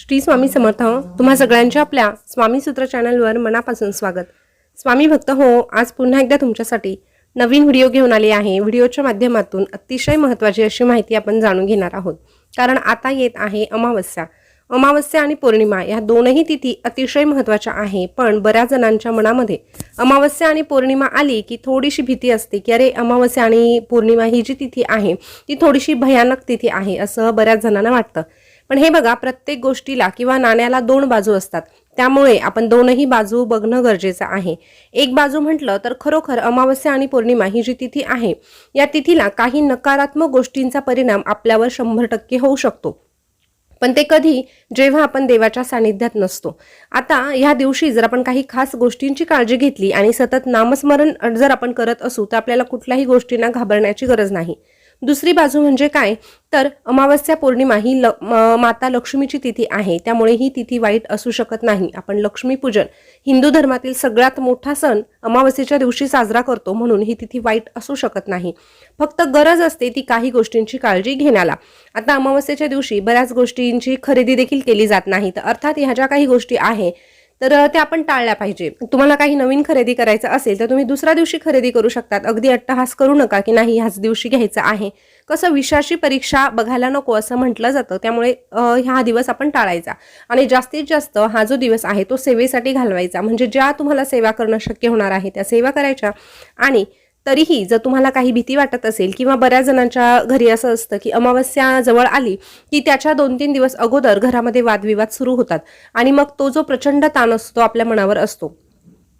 श्री स्वामी समर्थ तुम्हा सगळ्यांच्या आपल्या स्वामी सूत्र चॅनलवर मनापासून स्वागत. स्वामी भक्त हो आज पुन्हा एकदा तुमच्यासाठी नवीन व्हिडिओ घेऊन आले आहे. व्हिडिओच्या माध्यमातून अतिशय महत्त्वाची अशी माहिती आपण जाणून घेणार आहोत. कारण आता येत आहे अमावस्या. अमावस्या आणि पौर्णिमा या दोनही तिथी अतिशय महत्त्वाच्या आहे. पण बऱ्याच जणांच्या मनामध्ये अमावस्या आणि पौर्णिमा आली की थोडीशी भीती असते की अरे अमावस्या आणि पौर्णिमा ही जी तिथी आहे ती थोडीशी भयानक तिथी आहे असं बऱ्याच जणांना वाटतं. पण हे बघा प्रत्येक गोष्टीला किंवा नाण्याला दोन बाजू असतात. त्यामुळे आपण दोनही बाजू बघणं गरजेचं आहे. एक बाजू म्हटलं तर खरोखर अमावस्या आणि पौर्णिमा ही जी तिथी आहे या तिथीला काही नकारात्मक गोष्टींचा परिणाम आपल्यावर शंभर टक्के होऊ शकतो. पण ते कधी जेव्हा आपण देवाच्या सानिध्यात नसतो. आता ह्या दिवशी जर आपण काही खास गोष्टींची काळजी घेतली आणि सतत नामस्मरण जर आपण करत असू तर आपल्याला कुठल्याही गोष्टींना घाबरण्याची गरज नाही. दुसरी बाजू म्हणजे काय? तर अमावस्या पौर्णिमा ही ल म- माता लक्ष्मीची तिथी आहे. त्यामुळे ही तिथी वाईट असू शकत नाही. आपण लक्ष्मीपूजन हिंदू धर्मातील सगळ्यात मोठा सण अमावस्येच्या दिवशी साजरा करतो म्हणून ही तिथी वाईट असू शकत नाही. फक्त गरज असते ती काही गोष्टींची काळजी घेण्याला. आता अमावस्येच्या दिवशी बऱ्याच गोष्टींची खरेदी देखील केली जात नाही. तर अर्थात ह्या ज्या काही गोष्टी आहे तर त्या आपण टाळल्या पाहिजे. तुम्हाला काही नवीन खरेदी करायचं असेल तर तुम्ही दुसऱ्या दिवशी खरेदी करू शकतात. अगदी अट्टहास करू नका की नाही ह्याच दिवशी घ्यायचं आहे. कसं विषाशी परीक्षा बघायला नको असं म्हटलं जातं त्यामुळे हा दिवस आपण टाळायचा. आणि जास्तीत जास्त हा जो दिवस आहे तो सेवेसाठी घालवायचा. म्हणजे ज्या तुम्हाला सेवा करणं शक्य होणार आहे त्या सेवा करायच्या. आणि तरीही जर तुम्हाला काही भीती वाटत असेल किंवा बऱ्याच जणांच्या घरी असं असतं की अमावस्या जवळ आली की त्याच्या दोन तीन दिवस अगोदर घरामध्ये वादविवाद सुरू होतात. आणि मग तो जो प्रचंड ताण असतो तो आपल्या मनावर असतो.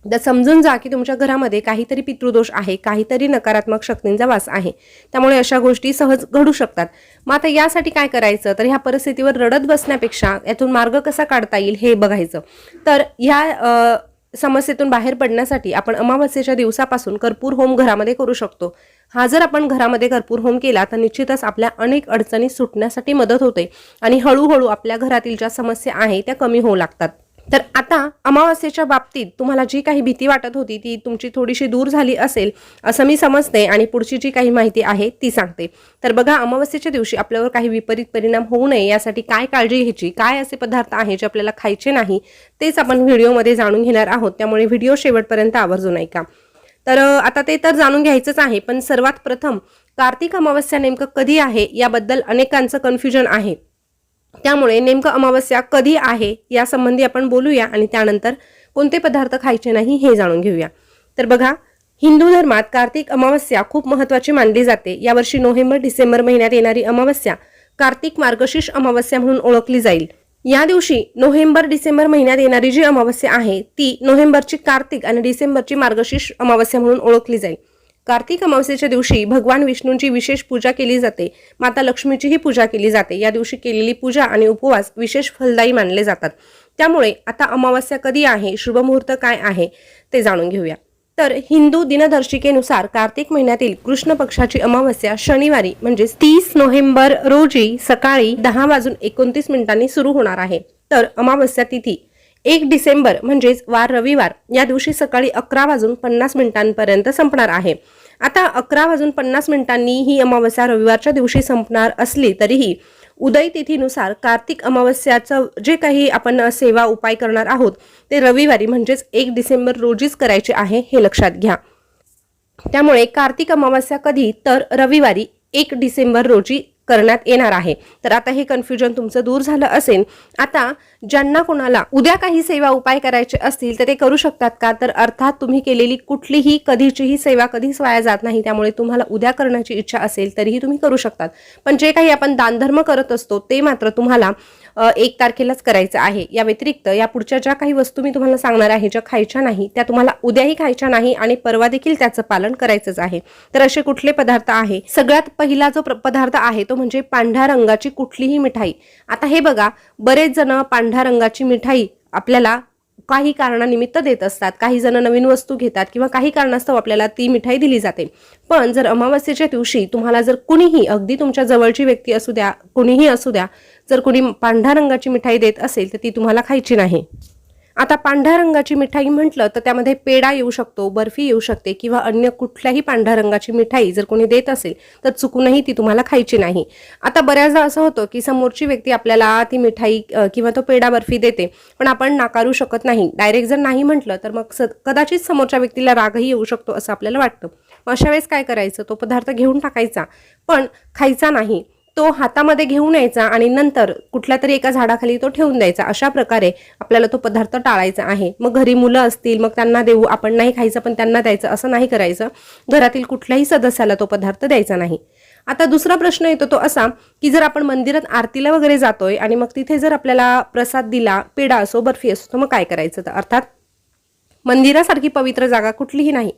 तर समजून जा की तुमच्या घरामध्ये काहीतरी पितृदोष आहे काहीतरी नकारात्मक शक्तींचा वास आहे. त्यामुळे अशा गोष्टी सहज घडू शकतात. मग आता यासाठी काय करायचं? तर ह्या परिस्थितीवर रडत बसण्यापेक्षा यातून मार्ग कसा काढता येईल हे बघायचं. तर ह्या समस्येतून बाहेर पडण्यासाठी आपण अमावस्येच्या दिवसापासून कर्पूर होम घरामध्ये करू शकतो. हा जर आपण घरामध्ये कर्पूर होम केला तर निश्चितच आपल्या अनेक अडचणी सुटण्यासाठी मदत होते आणि हळूहळू आपल्या घरातील ज्या समस्या आहे त्या कमी होऊ लागतात. तर आता अमावस्येच्या बाबतीत तुम्हाला जी काही भीती वाटत होती ती तुमची थोडीशी दूर झाली असेल असं मी समजते आणि पुढची जी काही माहिती आहे ती सांगते. तर बघा अमावस्येच्या दिवशी आपल्यावर काही विपरीत परिणाम होऊ नये यासाठी काय काळजी घ्यायची काय असे पदार्थ आहे जे आपल्याला खायचे नाही तेच आपण व्हिडिओमध्ये जाणून घेणार आहोत. त्यामुळे व्हिडिओ शेवटपर्यंत आवर्जून ऐका. तर आता ते तर जाणून घ्यायचंच आहे पण सर्वात प्रथम कार्तिक अमावस्या नेमकं कधी आहे याबद्दल अनेकांचं कन्फ्युजन आहे. त्यामुळे नेमकं अमावस्या कधी आहे यासंबंधी आपण बोलूया आणि त्यानंतर कोणते पदार्थ खायचे नाही हे जाणून घेऊया. तर बघा हिंदू धर्मात कार्तिक अमावस्या खूप महत्त्वाची मानली जाते. यावर्षी नोव्हेंबर डिसेंबर महिन्यात येणारी अमावस्या कार्तिक मार्गशीर्ष अमावस्या म्हणून ओळखली जाईल. या दिवशी नोव्हेंबर डिसेंबर महिन्यात येणारी जी अमावस्या आहे ती नोव्हेंबरची कार्तिक आणि डिसेंबरची मार्गशीर्ष अमावस्या म्हणून ओळखली जाईल. कार्तिक अमावस्येच्या दिवशी भगवान विष्णूंची विशेष पूजा केली जाते. माता लक्ष्मीचीही पूजा केली जाते. या दिवशी केलेली पूजा आणि उपवास विशेष फलदायी मानले जातात. त्यामुळे आता अमावस्या कधी आहे? शुभमुहूर्त काय आहे? ते जाणून घेऊया. तर हिंदू दिनदर्शिकेनुसार कार्तिक महिन्यातील कृष्ण पक्षाची अमावस्या शनिवारी म्हणजेच तीस नोव्हेंबर रोजी सकाळी दहा वाजून एकोणतीस मिनिटांनी सुरू होणार आहे. तर अमावस्या तिथी एक डिसेंबर म्हणजेच वार रविवार या दिवशी सकाळी अकरा वाजून पन्नास मिनिटांपर्यंत संपणार आहे. आता अकरा वाजून पन्नास मिनिटांनी ही अमावस्या रविवारच्या दिवशी संपणार असली तरीही उदय तिथीनुसार कार्तिक अमावस्याचं जे काही आपण सेवा उपाय करणार आहोत ते रविवारी म्हणजेच एक डिसेंबर रोजीच करायचे आहे हे लक्षात घ्या. त्यामुळे कार्तिक अमावस्या कधी तर रविवारी एक डिसेंबर रोजी करण्यात येणार आहे. तर आता हे कन्फ्युजन तुमचं दूर झालं असेल. आता ज्यांना कोणाला उद्या काही सेवा उपाय करायचे असतील तर ते करू शकतात का? तर अर्थात तुम्ही केलेली कुठलीही कधीचीही सेवा कधीच वाया जात नाही. त्यामुळे तुम्हाला उद्या करण्याची इच्छा असेल तरीही तुम्ही करू शकतात. पण जे काही आपण दानधर्म करत असतो ते मात्र तुम्हाला एक तारखेलाच करायचं आहे. या व्यतिरिक्त या पुढच्या ज्या काही वस्तू मी तुम्हाला सांगणार आहे ज्या खायच्या नाही त्या तुम्हाला उद्याही खायच्या नाही आणि परवा देखील त्याचं पालन करायचंच आहे. तर असे कुठले पदार्थ आहे? सगळ्यात पहिला जो प्र- पदार्थ आहे तो म्हणजे पांढऱ्या रंगाची कुठलीही मिठाई. आता हे बघा बरेच जण पांढऱ्या रंगाची मिठाई आपल्याला काही कारणानिमित्त देत असतात. काही जण नवीन वस्तू घेतात किंवा काही कारणास्तव आपल्याला ती मिठाई दिली जाते. पण जर अमावस्येच्या दिवशी तुम्हाला जर कुणीही अगदी तुमच्या जवळची व्यक्ती असू द्या कुणीही असू द्या जर कुणी पांढऱ्या रंगाची मिठाई देत असेल तर ती तुम्हाला खायची नाही. आता पांढऱ्या रंगाची मिठाई म्हटलं तर त्यामध्ये पेढा येऊ शकतो बर्फी येऊ शकते किंवा अन्य कुठल्याही पांढऱ्या रंगाची मिठाई जर कोणी देत असेल तर चुकूनही ती तुम्हाला खायची नाही. आता बऱ्याचदा असं होतं की समोरची व्यक्ती आपल्याला ती मिठाई किंवा तो पेढा बर्फी देते पण आपण नाकारू शकत नाही. डायरेक्ट जर नाही म्हटलं तर मग स कदाचित समोरच्या व्यक्तीला रागही येऊ शकतो असं आपल्याला वाटतं. मग अशा वेळेस काय करायचं? तो पदार्थ घेऊन टाकायचा पण खायचा नाही. तो हातामध्ये घेऊन यायचा आणि नंतर कुठल्या तरी एका झाडाखाली तो ठेवून द्यायचा. अशा प्रकारे आपल्याला तो पदार्थ टाळायचा आहे. मग घरी मुलं असतील मग त्यांना देऊ आपण नाही खायचं पण त्यांना द्यायचं असं नाही करायचं. घरातील कुठल्याही सदस्याला तो पदार्थ द्यायचा नाही. आता दुसरा प्रश्न येतो तो असा की जर आपण मंदिरात आरतीला वगैरे जातोय आणि मग तिथे जर आपल्याला प्रसाद दिला पेढा असो बर्फी असो तर मग काय करायचं? तर अर्थात मंदिरासारखी पवित्र जागा कुठलीही नाही.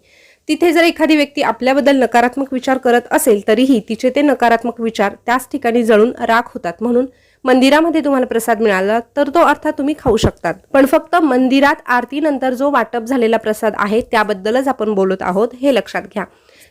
तिथे जर एखादी व्यक्ती आपल्याबद्दल नकारात्मक विचार करत असेल तरीही तिचे ते नकारात्मक विचार त्याच ठिकाणी जळून राख होतात. म्हणून मंदिरामध्ये तुम्हाला प्रसाद मिळाला तर तो अर्थात तुम्ही खाऊ शकतात. पण फक्त मंदिरात आरतीनंतर जो वाटप झालेला प्रसाद आहे त्याबद्दलच आपण बोलत आहोत हे लक्षात घ्या.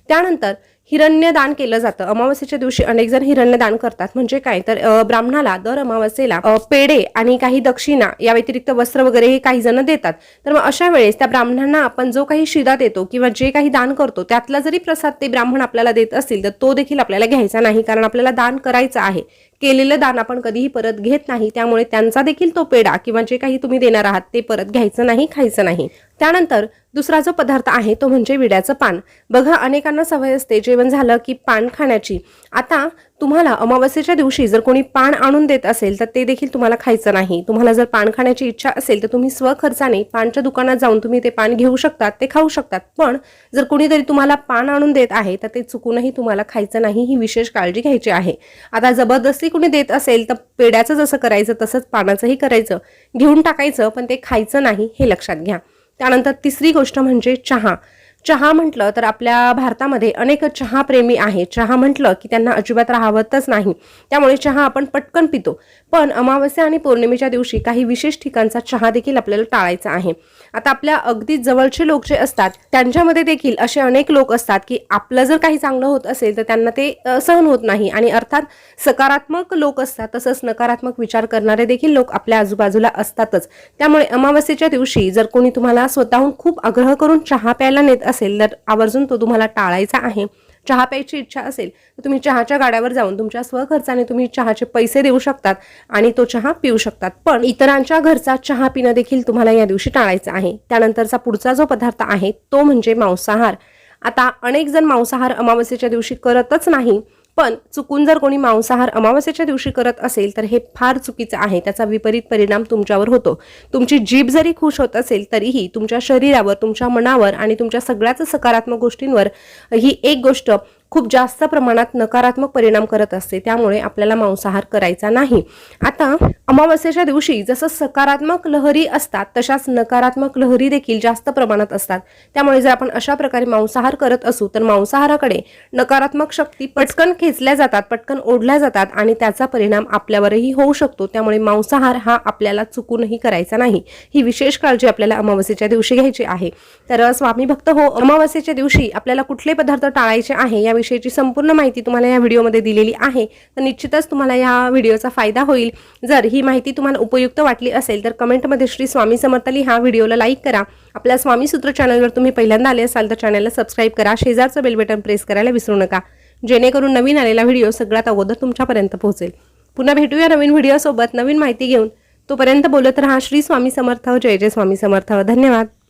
त्यानंतर हिरण्यदान केलं जातं. अमावस्येच्या दिवशी अनेक जण हिरण्यदान करतात. म्हणजे काय? तर ब्राह्मणाला दर अमावस्येला पेढे आणि काही दक्षिणा या व्यतिरिक्त वस्त्र वगैरे हे काही जण देतात. तर मग अशा वेळेस त्या ब्राह्मणांना आपण जो काही शिदा देतो किंवा जे काही दान करतो त्यातला जरी प्रसाद ते ब्राह्मण आपल्याला देत असतील तर तो देखील आपल्याला घ्यायचा नाही. कारण आपल्याला दान करायचं आहे. केलेलं दान आपण कधीही परत घेत नाही. त्यामुळे त्यांचा देखील तो पेढा किंवा जे काही तुम्ही देणार आहात ते परत घ्यायचं नाही खायचं नाही. त्यानंतर दुसरा जो पदार्थ आहे तो म्हणजे विड्याचं पान. बघा अनेकांना सवय असते जेवण झालं की पान खाण्याची. आता तुम्हाला अमावस्येच्या दिवशी जर कोणी पान आणून देत असेल तर ते देखील तुम्हाला खायचं नाही. तुम्हाला जर पान खाण्याची इच्छा असेल तर तुम्ही स्वखर्चाने पानच्या दुकानात जाऊन तुम्ही ते पान घेऊ शकतात ते खाऊ शकतात. पण जर कोणीतरी तुम्हाला पान आणून देत आहे तर ते चुकूनही तुम्हाला खायचं नाही ही विशेष काळजी घ्यायची आहे. आता जबरदस्ती कोणी देत असेल तर पेड्याचं जसं करायचं तसंच पानाचंही करायचं. घेऊन टाकायचं पण ते खायचं नाही हे लक्षात घ्या. त्यानंतर तिसरी गोष्ट म्हणजे चहा. चहा म्हटलं तर आपल्या भारतामध्ये अनेक चहाप्रेमी आहे चहा म्हटलं की त्यांना अजिबात राहावतच नाही. त्यामुळे चहा आपण पटकन पितो. पण अमावस्या आणि पौर्णिमेच्या दिवशी काही विशेष ठिकाणचा चहा देखील आपल्याला टाळायचा आहे. आता आपल्या अगदी जवळचे लोक जे असतात त्यांच्यामध्ये देखील असे अनेक लोक असतात की आपलं जर काही चांगलं होत असेल तर त्यांना ते सहन होत नाही. आणि अर्थात सकारात्मक लोक असतात तसंच नकारात्मक विचार करणारे देखील लोक आपल्या आजूबाजूला असतातच. त्यामुळे अमावस्येच्या दिवशी जर कोणी तुम्हाला स्वतःहून खूप आग्रह करून चहा प्यायला नेत असेल तर आवर्जून तो तुम्हाला टाळायचा आहे. चहा प्यायची इच्छा असेल तर तुम्ही चहाच्या गाड्यावर जाऊन तुमच्या स्वखर्चाने तुम्ही चहाचे पैसे देऊ शकतात आणि तो चहा पिऊ शकतात. पण इतरांच्या घरचा चहा पिणं देखील तुम्हाला या दिवशी टाळायचं आहे. त्यानंतरचा पुढचा जो पदार्थ आहे तो म्हणजे मांसाहार. आता अनेक जण मांसाहार अमावस्येच्या दिवशी करतच नाही पण चुकून जर कोणी मांसाहार अमावस्येच्या दिवशी करत असेल तर हे फार चुकीचं आहे. त्याचा विपरीत परिणाम तुमच्यावर होतो. तुमची जीभ जरी खुश होत असेल तरीही तुमच्या शरीरावर तुमच्या मनावर आणि तुमच्या सगळ्याच सकारात्मक गोष्टींवर ही एक गोष्ट खूप जास्त प्रमाणात नकारात्मक परिणाम करत असते. त्यामुळे आपल्याला मांसाहार करायचा नाही. आता अमावस्येच्या दिवशी जसं सकारात्मक लहरी असतात तशाच नकारात्मक लहरी देखील जास्त प्रमाणात असतात. त्यामुळे जर आपण अशा प्रकारे मांसाहार करत असू तर मांसाहाराकडे नकारात्मक शक्ती पटकन खेचल्या जातात पटकन ओढल्या जातात आणि त्याचा परिणाम आपल्यावरही होऊ शकतो. त्यामुळे मांसाहार हा आपल्याला चुकूनही करायचा नाही. ही विशेष काळजी आपल्याला अमावस्येच्या दिवशी घ्यायची आहे. तर स्वामी भक्त हो अमावस्येच्या दिवशी आपल्याला कुठले पदार्थ टाळायचे आहे या याविषयीची संपूर्ण माहिती तुम्हाला या व्हिडिओमध्ये दिलेली आहे. तर निश्चितच तुम्हाला या व्हिडिओचा फायदा होईल. जर ही माहिती तुम्हाला उपयुक्त वाटली असेल तर कमेंटमध्ये श्री स्वामी समर्थली हा व्हिडिओला लाईक करा. आपल्या स्वामी सूत्र चॅनलवर तुम्ही पहिल्यांदा आले असाल तर चॅनलला सबस्क्राईब करा. शेजारचं बेल बटन प्रेस करायला विसरू नका. जेणेकरून नवीन आलेला व्हिडिओ सगळ्यात अगोदर तुमच्यापर्यंत पोहोचेल. पुन्हा भेटूया नवीन व्हिडिओसोबत. नवीन माहिती घेऊन तोपर्यंत बोलत रहा. श्री स्वामी समर्थ. जय जय स्वामी समर्थ. धन्यवाद.